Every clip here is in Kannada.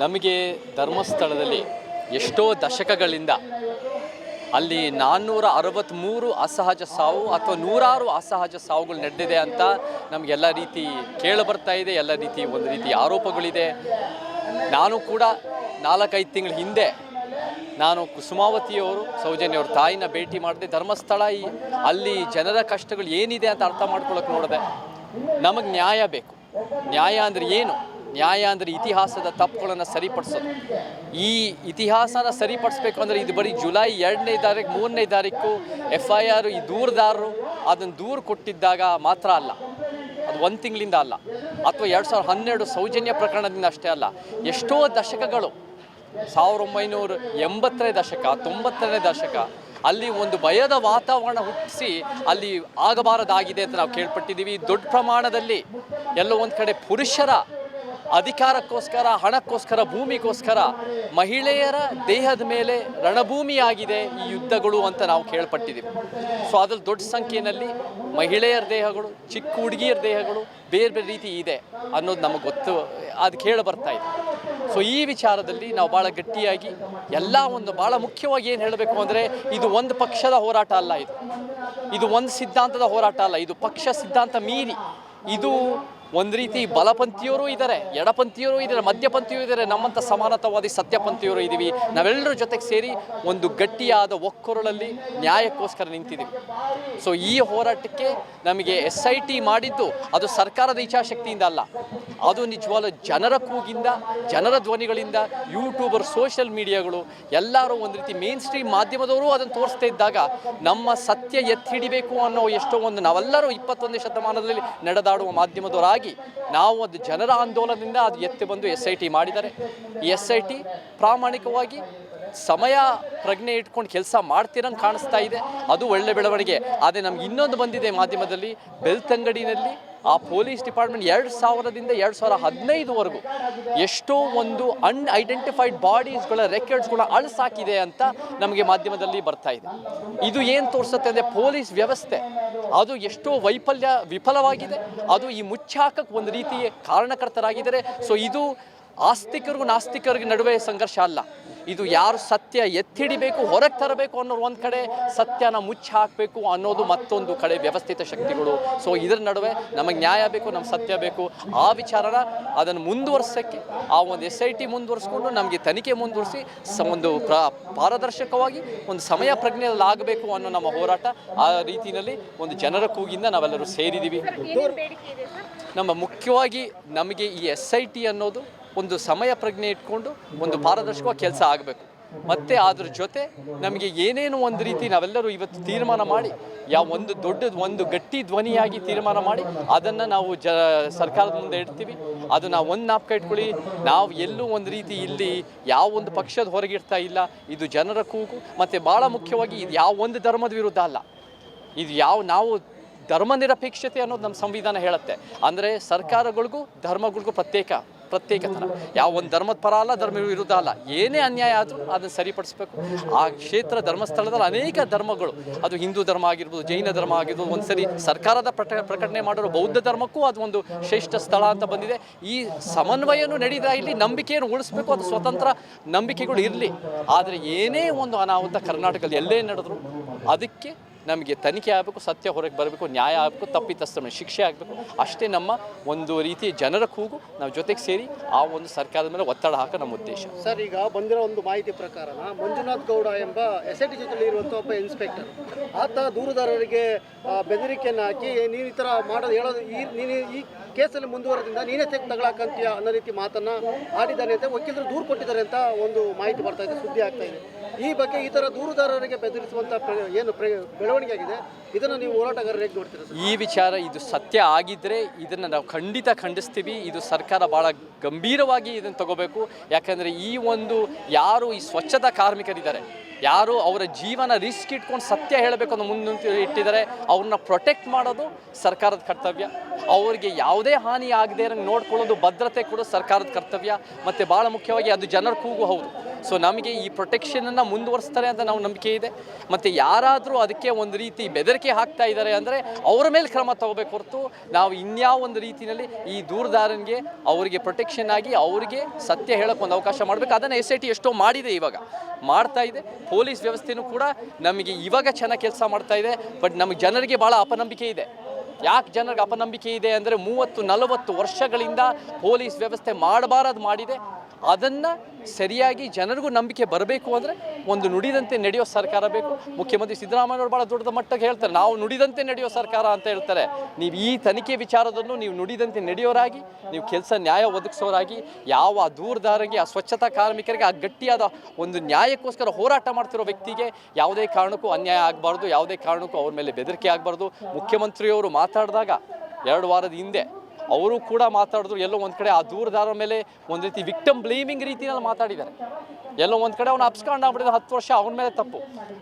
ನಮಗೆ ಧರ್ಮಸ್ಥಳದಲ್ಲಿ ಎಷ್ಟೋ ದಶಕಗಳಿಂದ ಅಲ್ಲಿ ನಾನ್ನೂರ ಅರವತ್ತ್ಮೂರು ಅಸಹಜ ಸಾವು ಅಥವಾ ನೂರಾರು ಅಸಹಜ ಸಾವುಗಳು ನಡೆದಿದೆ ಅಂತ ನಮಗೆಲ್ಲ ರೀತಿ ಕೇಳಿ ಬರ್ತಾ ಇದೆ, ಎಲ್ಲ ರೀತಿ ಒಂದು ರೀತಿ ಆರೋಪಗಳಿದೆ. ನಾನು ಕೂಡ ನಾಲ್ಕೈದು ತಿಂಗಳ ಹಿಂದೆ ನಾನು ಕುಸುಮಾವತಿಯವರು, ಸೌಜನ್ಯವ್ರ ತಾಯಿನ ಭೇಟಿ ಮಾಡಿದೆ. ಧರ್ಮಸ್ಥಳ ಈ, ಅಲ್ಲಿ ಜನರ ಕಷ್ಟಗಳು ಏನಿದೆ ಅಂತ ಅರ್ಥ ಮಾಡ್ಕೊಳ್ಳೋಕೆ ನೋಡಿದೆ ನಮಗೆ ನ್ಯಾಯ ಬೇಕು. ನ್ಯಾಯ ಅಂದರೆ ಏನು? ನ್ಯಾಯ ಅಂದರೆ ಇತಿಹಾಸದ ತಪ್ಪುಗಳನ್ನು ಸರಿಪಡಿಸೋದು. ಈ ಇತಿಹಾಸನ ಸರಿಪಡಿಸ್ಬೇಕು ಅಂದರೆ ಇದು ಬರೀ ಜುಲೈ ಎರಡನೇ ತಾರೀಕು, ಮೂರನೇ ತಾರೀಕು ಎಫ್ ಐ ಆರ್ ಈ ದೂರದಾರರು ಅದನ್ನು ದೂರು ಕೊಟ್ಟಿದ್ದಾಗ ಮಾತ್ರ ಅಲ್ಲ. ಅದು ಒಂದು ತಿಂಗಳಿಂದ ಅಲ್ಲ. ಅಥವಾ ಎರಡು ಸಾವಿರದ ಹನ್ನೆರಡು ಸೌಜನ್ಯ ಪ್ರಕರಣದಿಂದ ಅಷ್ಟೇ ಅಲ್ಲ. ಎಷ್ಟೋ ದಶಕಗಳು ಸಾವಿರದ ಒಂಬೈನೂರ ಎಂಬತ್ತನೇ ದಶಕ, ತೊಂಬತ್ತನೇ ದಶಕ, ಅಲ್ಲಿ ಒಂದು ಭಯದ ವಾತಾವರಣ ಹುಟ್ಟಿಸಿ ಅಲ್ಲಿ ಆಗಬಾರದಾಗಿದೆ ಅಂತ ನಾವು ಕೇಳ್ಪಟ್ಟಿದ್ದೀವಿ. ದೊಡ್ಡ ಪ್ರಮಾಣದಲ್ಲಿ ಎಲ್ಲೋ ಒಂದು ಕಡೆ ಪುರುಷರ ಅಧಿಕಾರಕ್ಕೋಸ್ಕರ, ಹಣಕ್ಕೋಸ್ಕರ, ಭೂಮಿಗೋಸ್ಕರ ಮಹಿಳೆಯರ ದೇಹದ ಮೇಲೆ ರಣಭೂಮಿಯಾಗಿದೆ ಈ ಯುದ್ಧಗಳು ಅಂತ ನಾವು ಕೇಳ್ಪಟ್ಟಿದ್ದೀವಿ. ಸೊ ಅದ್ರಲ್ಲಿ ದೊಡ್ಡ ಸಂಖ್ಯೆಯಲ್ಲಿ ಮಹಿಳೆಯರ ದೇಹಗಳು, ಚಿಕ್ಕ ಹುಡುಗಿಯರ ದೇಹಗಳು ಬೇರೆ ಬೇರೆ ರೀತಿ ಇದೆ ಅನ್ನೋದು ನಮಗೆ ಗೊತ್ತು, ಅದು ಕೇಳಿ ಬರ್ತಾ ಇದೆ. ಸೊ ಈ ವಿಚಾರದಲ್ಲಿ ನಾವು ಭಾಳ ಗಟ್ಟಿಯಾಗಿ ಎಲ್ಲ ಒಂದು ಭಾಳ ಮುಖ್ಯವಾಗಿ ಏನು ಹೇಳಬೇಕು ಅಂದರೆ, ಇದು ಒಂದು ಪಕ್ಷದ ಹೋರಾಟ ಅಲ್ಲ ಇದು. ಇದು ಒಂದು ಸಿದ್ಧಾಂತದ ಹೋರಾಟ ಅಲ್ಲ, ಇದು ಪಕ್ಷ ಸಿದ್ಧಾಂತ ಮೀರಿ. ಇದು ಒಂದು ರೀತಿ ಬಲಪಂಥೀಯರು ಇದ್ದಾರೆ ಎಡಪಂಥೀಯರು ಇದ್ದಾರೆ ಮಧ್ಯಪಂಥೀಯರು ಇದ್ದಾರೆ ನಮ್ಮಂಥ ಸಮಾನತಾವಾದಿ ಸತ್ಯಪಂಥೀಯರು ಇದ್ದೀವಿ. ನಾವೆಲ್ಲರ ಜೊತೆಗೆ ಸೇರಿ ಒಂದು ಗಟ್ಟಿಯಾದ ಒಕ್ಕೊರಳಲ್ಲಿ ನ್ಯಾಯಕ್ಕೋಸ್ಕರ ನಿಂತಿದ್ದೀವಿ. ಸೊ ಈ ಹೋರಾಟಕ್ಕೆ ನಮಗೆ ಎಸ್ ಐ ಟಿ ಮಾಡಿದ್ದು ಅದು ಸರ್ಕಾರದ ಇಚ್ಛಾಶಕ್ತಿಯಿಂದ ಅಲ್ಲ. ಅದು ನಿಜವಾದ ಜನರ ಕೂಗಿಂದ, ಜನರ ಧ್ವನಿಗಳಿಂದ, ಯೂಟ್ಯೂಬರ್, ಸೋಷಿಯಲ್ ಮೀಡಿಯಾಗಳು ಎಲ್ಲರೂ ಒಂದು ರೀತಿ ಮೇನ್ ಸ್ಟ್ರೀಮ್ ಮಾಧ್ಯಮದವರು ಅದನ್ನು ತೋರಿಸ್ತಾ ಇದ್ದಾಗ ನಮ್ಮ ಸತ್ಯ ಎತ್ತಿ ಹಿಡಿಬೇಕು ಅನ್ನೋ ಎಷ್ಟೋ ಒಂದು ನಾವೆಲ್ಲರೂ ಇಪ್ಪತ್ತೊಂದನೇ ಶತಮಾನದಲ್ಲಿ ನಡೆದಾಡುವ ಮಾಧ್ಯಮದವರಾಗಿ ನಾವು ಅದು ಜನರ ಆಂದೋಲನದಿಂದ ಅದು ಎತ್ತಿ ಬಂದು ಎಸ್ ಐ ಟಿ ಮಾಡಿದ್ದಾರೆ. ಎಸ್ ಐ ಟಿ ಪ್ರಾಮಾಣಿಕವಾಗಿ ಸಮಯ ಪ್ರಜ್ಞೆ ಇಟ್ಕೊಂಡು ಕೆಲಸ ಮಾಡ್ತಿರಂಗೆ ಕಾಣಿಸ್ತಾ ಇದೆ. ಅದು ಒಳ್ಳೆ ಬೆಳವಣಿಗೆ. ಆದರೆ ನಮ್ಗೆ ಇನ್ನೊಂದು ಬಂದಿದೆ ಮಾಧ್ಯಮದಲ್ಲಿ ಬೆಳ್ತಂಗಡಿನಲ್ಲಿ ಆ ಪೊಲೀಸ್ ಡಿಪಾರ್ಟ್ಮೆಂಟ್ ಎರಡು ಸಾವಿರದಿಂದ ಎರಡು ಸಾವಿರ ಹದಿನೈದುವರೆಗೂ ಎಷ್ಟೋ ಒಂದು ಅನ್ಐಡೆಂಟಿಫೈಡ್ ಬಾಡೀಸ್ಗಳ ರೆಕಾರ್ಡ್ಸ್ಗಳ ಅಳಸಾಕಿದೆ ಅಂತ ನಮಗೆ ಮಾಧ್ಯಮದಲ್ಲಿ ಬರ್ತಾ ಇದೆ. ಇದು ಏನು ತೋರಿಸುತ್ತೆ ಅಂದರೆ ಪೊಲೀಸ್ ವ್ಯವಸ್ಥೆ. ಅದು ಎಷ್ಟೋ ವೈಫಲ್ಯ ವಿಫಲವಾಗಿದೆ. ಅದು ಈ ಮುಚ್ಚಾಕಕ್ಕೆ ಒಂದು ರೀತಿಯ ಕಾರಣಕರ್ತರಾಗಿದ್ದಾರೆ. ಸೊ ಇದು ಆಸ್ತಿಕರಿಗೂ ನಾಸ್ತಿಕರಿಗೆ ನಡುವೆ ಸಂಘರ್ಷ ಅಲ್ಲ. ಇದು ಯಾರು ಸತ್ಯ ಎತ್ತಿಡಿಬೇಕು ಹೊರಗೆ ತರಬೇಕು ಅನ್ನೋರು ಒಂದು ಕಡೆ ಸತ್ಯನ ಮುಚ್ಚಿ ಹಾಕಬೇಕು ಅನ್ನೋದು ಮತ್ತೊಂದು ಕಡೆ ವ್ಯವಸ್ಥಿತ ಶಕ್ತಿಗಳು. ಸೊ ಇದರ ನಡುವೆ ನಮಗೆ ನ್ಯಾಯ ಬೇಕು ನಮ್ಮ ಸತ್ಯ ಬೇಕು. ಆ ವಿಚಾರನ ಅದನ್ನು ಮುಂದುವರ್ಸೋಕ್ಕೆ ಆ ಒಂದು ಎಸ್ ಐ ಟಿ ಮುಂದುವರ್ಸ್ಕೊಂಡು ನಮಗೆ ತನಿಖೆ ಮುಂದುವರಿಸಿ ಸ ಒಂದು ಪ್ರ ಪಾರದರ್ಶಕವಾಗಿ ಒಂದು ಸಮಯ ಪ್ರಜ್ಞೆಯಲ್ಲಿ ಆಗಬೇಕು ಅನ್ನೋ ನಮ್ಮ ಹೋರಾಟ ಆ ರೀತಿಯಲ್ಲಿ ಒಂದು ಜನರ ಕೂಗಿಂದ ನಾವೆಲ್ಲರೂ ಸೇರಿದ್ದೀವಿ ನಮ್ಮ ಮುಖ್ಯವಾಗಿ ನಮಗೆ ಈ ಎಸ್ ಐ ಟಿ ಅನ್ನೋದು ಒಂದು ಸಮಯ ಪ್ರಜ್ಞೆ ಇಟ್ಕೊಂಡು ಒಂದು ಪಾರದರ್ಶಕವಾಗಿ ಕೆಲಸ ಆಗಬೇಕು. ಮತ್ತೆ ಅದ್ರ ಜೊತೆ ನಮಗೆ ಏನೇನು ಒಂದು ರೀತಿ ನಾವೆಲ್ಲರೂ ಇವತ್ತು ತೀರ್ಮಾನ ಮಾಡಿ, ಯಾವ ಒಂದು ದೊಡ್ಡ ಒಂದು ಗಟ್ಟಿ ಧ್ವನಿಯಾಗಿ ತೀರ್ಮಾನ ಮಾಡಿ, ಅದನ್ನು ನಾವು ಜ, ಸರ್ಕಾರದ ಮುಂದೆ ಇಡ್ತೀವಿ. ಅದು ನಾವು ಒಂದು ನಾಪಕ ಇಟ್ಕೊಳ್ಳಿ. ನಾವು ಎಲ್ಲೂ ಒಂದು ರೀತಿ ಇಲ್ಲಿ ಯಾವ ಒಂದು ಪಕ್ಷದ ಹೊರಗಿರ್ತಾ ಇಲ್ಲ. ಇದು ಜನರ ಕೂಗು. ಮತ್ತು ಭಾಳ ಮುಖ್ಯವಾಗಿ ಇದು ಯಾವ ಒಂದು ಧರ್ಮದ ವಿರುದ್ಧ ಅಲ್ಲ. ಇದು ಯಾವ ನಾವು ಧರ್ಮ ನಿರಪೇಕ್ಷತೆ ಅನ್ನೋದು ನಮ್ಮ ಸಂವಿಧಾನ ಹೇಳುತ್ತೆ. ಅಂದರೆ ಸರ್ಕಾರಗಳಿಗೂ ಧರ್ಮಗಳಿಗೂ ಪ್ರತ್ಯೇಕ. ಪ್ರತ್ಯೇಕತನ ಯಾವ ಒಂದು ಧರ್ಮದ ಪರ ಅಲ್ಲ ಧರ್ಮ ವಿರುದ್ಧ ಅಲ್ಲ. ಏನೇ ಅನ್ಯಾಯ ಆದರೂ ಅದನ್ನು ಸರಿಪಡಿಸಬೇಕು. ಆ ಕ್ಷೇತ್ರ ಧರ್ಮಸ್ಥಳದಲ್ಲಿ ಅನೇಕ ಧರ್ಮಗಳು. ಅದು ಹಿಂದೂ ಧರ್ಮ ಆಗಿರ್ಬೋದು, ಜೈನ ಧರ್ಮ ಆಗಿರ್ಬೋದು, ಒಂದು ಸರಿ ಸರ್ಕಾರದ ಪ್ರಟ ಪ್ರಕಟಣೆ ಮಾಡಿರೋ ಬೌದ್ಧ ಧರ್ಮಕ್ಕೂ ಅದು ಒಂದು ಶ್ರೇಷ್ಠ ಸ್ಥಳ ಅಂತ ಬಂದಿದೆ. ಈ ಸಮನ್ವಯನೂ ನಡೀತಾ ಇಲ್ಲಿ ನಂಬಿಕೆಯನ್ನು ಉಳಿಸ್ಬೇಕು, ಅದು ಸ್ವತಂತ್ರ ನಂಬಿಕೆಗಳು ಇರಲಿ. ಆದರೆ ಏನೇ ಒಂದು ಅನಾಹುತ ಕರ್ನಾಟಕದಲ್ಲಿ ಎಲ್ಲೇ ನಡೆದ್ರು ಅದಕ್ಕೆ ನಮಗೆ ತನಿಖೆ ಆಗಬೇಕು, ಸತ್ಯ ಹೊರಗೆ ಬರಬೇಕು, ನ್ಯಾಯ ಆಗಬೇಕು ತಪ್ಪಿತಸ್ಥರ ಶಿಕ್ಷೆ ಆಗಬೇಕು. ಅಷ್ಟೇ ನಮ್ಮ ಒಂದು ರೀತಿಯ ಜನರ ಕೂಗು, ನಾವು ಜೊತೆಗೆ ಸೇರಿ ಆ ಒಂದು ಸರ್ಕಾರದ ಮೇಲೆ ಒತ್ತಡ ಹಾಕೋ ನಮ್ಮ ಉದ್ದೇಶ. ಸರ್, ಈಗ ಬಂದಿರೋ ಒಂದು ಮಾಹಿತಿ ಪ್ರಕಾರ ಮಂಜುನಾಥ್ ಗೌಡ ಎಂಬ ಎಸ್ ಐ ಟಿ ಜೊತೆಲಿ ಇರುವಂಥ ಒಬ್ಬ ಇನ್ಸ್ಪೆಕ್ಟರ್, ಆತ ದೂರುದಾರರಿಗೆ ಬೆದರಿಕೆಯನ್ನು ಹಾಕಿ ನೀನು ಈ ಥರ ಮಾಡೋದು ಹೇಳೋದು, ಈ, ನೀನು ಈ ಕೇಸಲ್ಲಿ ಮುಂದುವರೆದಿಂದ ನೀನೇ ತೆಗೆದು ತಗೊಳಕಂತೀಯ ಅನ್ನೋ ರೀತಿ ಮಾತನ್ನ ಆಡಿದ್ದಾನೆ ಅಂತ ವಕೀಲರು ದೂರು ಕೊಟ್ಟಿದ್ದಾರೆ ಅಂತ ಒಂದು ಮಾಹಿತಿ ಬರ್ತಾ ಇದೆ, ಸುದ್ದಿ ಆಗ್ತಾ ಇದೆ. ಈ ಬಗ್ಗೆ ಈ ಥರ ದೂರುದಾರರಿಗೆ ಬೆದರಿಸುವಂಥ ಏನು ಪ್ರ ಆಗಿದೆ. ಇದನ್ನು ನೀವು ಹೋರಾಟಗಾರರು ಹೇಗೆ ನೋಡ್ತೀರಾ ಈ ವಿಚಾರ ಇದು ಸತ್ಯ ಆಗಿದ್ರೆ ಇದನ್ನು ನಾವು ಖಂಡಿತ ಖಂಡಿಸ್ತೀವಿ. ಇದು ಸರ್ಕಾರ ಭಾಳ ಗಂಭೀರವಾಗಿ ಇದನ್ನು ತಗೋಬೇಕು. ಯಾಕಂದರೆ ಈ ಒಂದು ಯಾರು ಈ ಸ್ವಚ್ಛತಾ ಕಾರ್ಮಿಕರಿದ್ದಾರೆ, ಯಾರು ಅವರ ಜೀವನ ರಿಸ್ಕ್ ಇಟ್ಕೊಂಡು ಸತ್ಯ ಹೇಳಬೇಕು ಅನ್ನೋ ಮುಂದೆ ಇಟ್ಟಿದ್ದಾರೆ, ಅವ್ರನ್ನ ಪ್ರೊಟೆಕ್ಟ್ ಮಾಡೋದು ಸರ್ಕಾರದ ಕರ್ತವ್ಯ. ಅವರಿಗೆ ಯಾವುದೇ ಹಾನಿ ಆಗದೇ ಇರಂಗೆ ನೋಡ್ಕೊಳ್ಳೋದು ಭದ್ರತೆ ಕೂಡ ಸರ್ಕಾರದ ಕರ್ತವ್ಯ. ಮತ್ತು ಭಾಳ ಮುಖ್ಯವಾಗಿ ಅದು ಜನರ ಕೂಗು ಹೌದು. ಸೊ ನಮಗೆ ಈ ಪ್ರೊಟೆಕ್ಷನನ್ನು ಮುಂದುವರಿಸ್ತಾರೆ ಅಂತ ನಾವು ನಂಬಿಕೆ ಇದೆ. ಮತ್ತು ಯಾರಾದರೂ ಅದಕ್ಕೆ ಒಂದು ರೀತಿ ಬೆದರಿಕೆ ಹಾಕ್ತಾ ಇದ್ದಾರೆ ಅಂದರೆ ಅವರ ಮೇಲೆ ಕ್ರಮ ತಗೋಬೇಕು ಹೊರತು ನಾವು ಇನ್ಯಾವ ಒಂದು ರೀತಿಯಲ್ಲಿ ಈ ದೂರದಾರನಿಗೆ ಅವರಿಗೆ ಪ್ರೊಟೆಕ್ಷನ್ ಆಗಿ ಅವರಿಗೆ ಸತ್ಯ ಹೇಳೋಕೆ ಒಂದು ಅವಕಾಶ ಮಾಡಬೇಕು. ಅದನ್ನು ಎಸ್ ಐ ಎಷ್ಟೋ ಮಾಡಿದೆ ಇವಾಗ. ಮಾಡ್ತಾ ಇದೆ. ಪೊಲೀಸ್ ವ್ಯವಸ್ಥೆನೂ ಕೂಡ ನಮಗೆ ಇವಾಗ ಚೆನ್ನಾಗಿ ಕೆಲಸ ಮಾಡ್ತಾ ಇದೆ. ಬಟ್ ನಮಗೆ ಜನರಿಗೆ ಭಾಳ ಅಪನಂಬಿಕೆ ಇದೆ. ಯಾಕೆ ಜನರಿಗೆ ಅಪನಂಬಿಕೆ ಇದೆ ಅಂದರೆ ಮೂವತ್ತು ನಲವತ್ತು ವರ್ಷಗಳಿಂದ ಪೊಲೀಸ್ ವ್ಯವಸ್ಥೆ ಮಾಡಬಾರದು ಮಾಡಿದೆ. ಅದನ್ನು ಸರಿಯಾಗಿ ಜನರಿಗೂ ನಂಬಿಕೆ ಬರಬೇಕು ಅಂದರೆ ಒಂದು ನುಡಿದಂತೆ ನಡೆಯೋ ಸರ್ಕಾರ ಬೇಕು. ಮುಖ್ಯಮಂತ್ರಿ ಸಿದ್ದರಾಮಯ್ಯವ್ರು ಭಾಳ ದೊಡ್ಡ ಮಟ್ಟಕ್ಕೆ ಹೇಳ್ತಾರೆ, ನಾವು ನುಡಿದಂತೆ ನಡೆಯೋ ಸರ್ಕಾರ ಅಂತ ಹೇಳ್ತಾರೆ. ನೀವು ಈ ತನಿಖೆ ವಿಚಾರದಲ್ಲೂ ನೀವು ನುಡಿದಂತೆ ನಡೆಯೋರಾಗಿ, ನೀವು ಕೆಲಸ ನ್ಯಾಯ ಒದಗಿಸೋರಾಗಿ, ಯಾವ ದೂರದಾರಿಗೆ, ಆ ಸ್ವಚ್ಛತಾ ಕಾರ್ಮಿಕರಿಗೆ, ಆ ಗಟ್ಟಿಯಾದ ಒಂದು ನ್ಯಾಯಕ್ಕೋಸ್ಕರ ಹೋರಾಟ ಮಾಡ್ತಿರೋ ವ್ಯಕ್ತಿಗೆ ಯಾವುದೇ ಕಾರಣಕ್ಕೂ ಅನ್ಯಾಯ ಆಗಬಾರ್ದು, ಯಾವುದೇ ಕಾರಣಕ್ಕೂ ಅವ್ರ ಮೇಲೆ ಬೆದರಿಕೆ ಆಗಬಾರ್ದು. ಮುಖ್ಯಮಂತ್ರಿಯವರು ಮಾತಾಡಿದಾಗ ಎರಡು ವಾರದ ಹಿಂದೆ ಅವರು ಕೂಡ ಮಾತಾಡಿದ್ರು. ಎಲ್ಲೋ ಒಂದು ಕಡೆ ಆ ದೂರದಾರ ಮೇಲೆ ಒಂದು ರೀತಿ ವಿಕ್ಟಮ್ ಬ್ಲೇಮಿಂಗ್ ರೀತಿಯಲ್ಲಿ ಮಾತಾಡಿದ್ದಾರೆ. ಎಲ್ಲೋ ಒಂದು ಕಡೆ ಅವನು ಅಪ್ಸ್ಕೊಂಡು ಆಗ್ಬಿಟ್ಟಿದ್ರೆ ಹತ್ತು ವರ್ಷ ಅವ್ರ ಮೇಲೆ ತಪ್ಪು.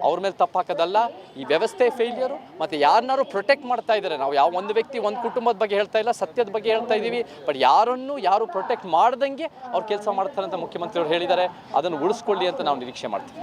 ಅವ್ರ ಮೇಲೆ ತಪ್ಪು ಹಾಕೋದಲ್ಲ, ಈ ವ್ಯವಸ್ಥೆ ಫೇಲಿಯರು ಮತ್ತು ಯಾರನ್ನಾರು ಪ್ರೊಟೆಕ್ಟ್ ಮಾಡ್ತಾ ಇದ್ದಾರೆ. ನಾವು ಯಾವ ಒಂದು ವ್ಯಕ್ತಿ ಒಂದು ಕುಟುಂಬದ ಬಗ್ಗೆ ಹೇಳ್ತಾ ಇಲ್ಲ, ಸತ್ಯದ ಬಗ್ಗೆ ಹೇಳ್ತಾ ಇದ್ದೀವಿ ಬಟ್ ಯಾರನ್ನು ಯಾರು ಪ್ರೊಟೆಕ್ಟ್ ಮಾಡ್ದಂಗೆ ಅವ್ರು ಕೆಲಸ ಮಾಡ್ತಾರೆ ಅಂತ ಮುಖ್ಯಮಂತ್ರಿಯವರು ಹೇಳಿದ್ದಾರೆ. ಅದನ್ನು ಉಳಿಸ್ಕೊಳ್ಳಿ ಅಂತ ನಾವು ನಿರೀಕ್ಷೆ ಮಾಡ್ತೀವಿ.